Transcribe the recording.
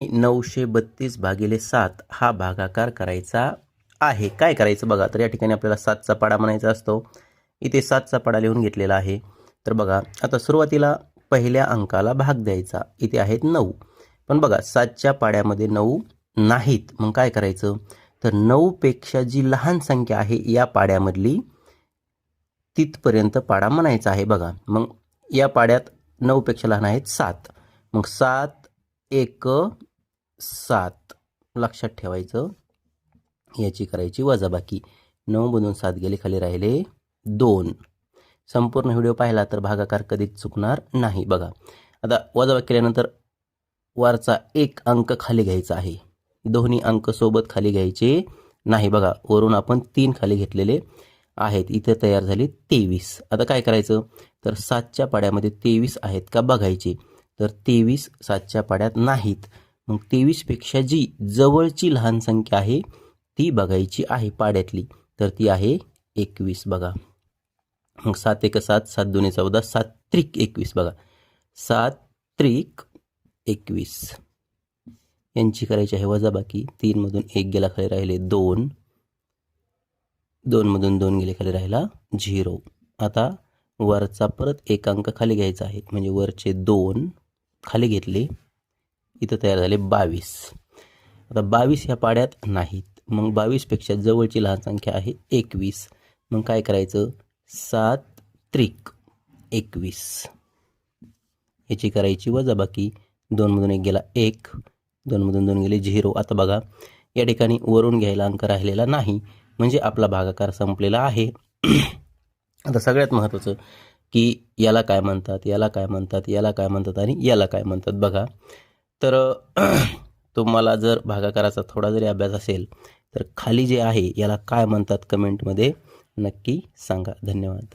नऊशे बत्तीस भागिले सात हा भागाकार करायचा आहे. काय करायचं बघा? तर या ठिकाणी आपल्याला सातचा पाडा म्हणायचा असतो. इथे सातचा पाडा लिहून घेतलेला आहे. तर बघा आता सुरुवातीला पहिल्या अंकाला भाग द्यायचा. इथे आहेत नऊ. पण बघा सातच्या पाड्यामध्ये नऊ नाहीत. मग काय करायचं? तर नऊपेक्षा जी लहान संख्या आहे या पाड्यामधली तिथपर्यंत पाडा म्हणायचा आहे बघा. मग या पाड्यात नऊपेक्षा लहान आहेत सात. मग सात एक सात लक्षात ठेवायचं. याची करायची वजाबाकी. नऊमधून सात गेले खाली राहिले दोन. संपूर्ण व्हिडिओ पाहिला तर भागाकार कधीच चुकणार नाही. बघा आता वजाबाकी केल्यानंतर वरचा एक अंक खाली घ्यायचा आहे. दोन्ही अंक सोबत खाली घ्यायचे नाही. बघा वरून आपण तीन खाली घेतलेले आहेत. इथे तयार झाले तेवीस. आता काय करायचं? तर सातच्या पाड्यामध्ये तेवीस आहेत का बघायचे? तर तेवीस सातच्या पाड्यात नाहीत. मग तेवीसपेक्षा जी जवळची लहान संख्या आहे ती बघायची आहे पाड्यातली. तर ती आहे एकवीस बघा. मग सात एक सात सात दोन्ही चौदा सात त्रिक एकवीस बघा. सात त्रिक एकवीस. यांची करायची आहे वजाबाकी. तीनमधून एक गेला खाली राहिले दोन. दोनमधून दोन गेले खाली राहिला झिरो. आता वरचा परत एक अंक खाली घ्यायचा आहे. म्हणजे वरचे दोन खाली घेतले. इथं तयार झाले बावीस. आता बावीस ह्या पाड्यात नाहीत. मग बावीसपेक्षा जवळची लहान संख्या आहे एकवीस. मग काय करायचं? सात त्रिक एकवीस. याची करायची वजाबाकी. दोनमधून एक गेला एक. दोनमधून दोन गेले झिरो. आता बघा या ठिकाणी वरून घ्यायला अंक राहिलेला नाही. म्हणजे आपला भागाकार संपलेला आहे. आता सगळ्यात महत्त्वाचं की याला काय म्हणतात याला काय म्हणतात याला काय म्हणतात आणि याला काय म्हणतात. बघा तर तुम्हाला जर भागाकाराचा थोडा जरी अभ्यास असेल तर खाली जे आहे याला काय म्हणतात कमेंटमध्ये नक्की सांगा. धन्यवाद.